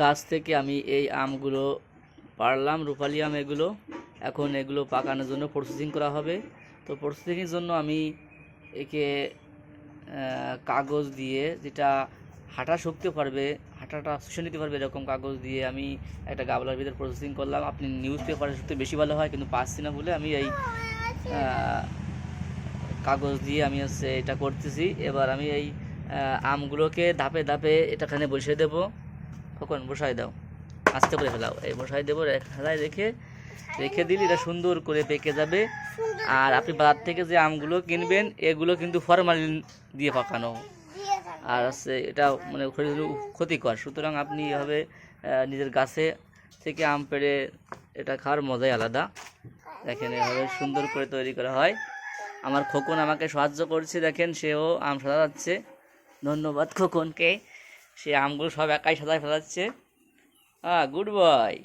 গাছ থেকে আমি এই আমগুলো পারলাম রূপালি আম এগুলো। এখন এগুলো পাকানোর জন্য প্রসেসিং করা হবে। তো প্রসেসিংয়ের জন্য আমি একে কাগজ দিয়ে যেটা হাঁটা শুকতে পারবে, হাঁটাটা শুষে নিতে পারবে এরকম কাগজ দিয়ে আমি একটা গাবলার ভিতরে প্রসেসিং করলাম। আপনি নিউজ পেপারে শুকতে বেশি ভালো হয়, কিন্তু পাচ্ছি না বলে আমি এই কাগজ দিয়ে আমি হচ্ছে এটা করতেছি। এবার আমি এই আমগুলোকে ধাপে ধাপে এটাখানে বসিয়ে দেবো। কখন বসাই দাও। আস্তে করে ফেলাও। এই বসাই দেবো ফেলায় রেখে রেখে দিলে, এটা সুন্দর করে পেকে যাবে। আর আপনি বাজার থেকে যে আমগুলো কিনবেন, এগুলো কিন্তু ফরমালিন দিয়ে পাকানো। আর হচ্ছে এটা মানে ক্ষতিকর। সুতরাং আপনি এভাবে নিজের গাছে থেকে আম পেড়ে এটা খাওয়ার মজাই আলাদা। দেখেন এভাবে সুন্দর করে তৈরি করা হয়। আমার খোকন আমাকে সাহায্য করছে, দেখেন সেও আম সাজাচ্ছে। ধন্যবাদ খোকনকে। সে আমগুলো সব একাই সাজায় ফেলাচ্ছে। হ্যাঁ গুড বয়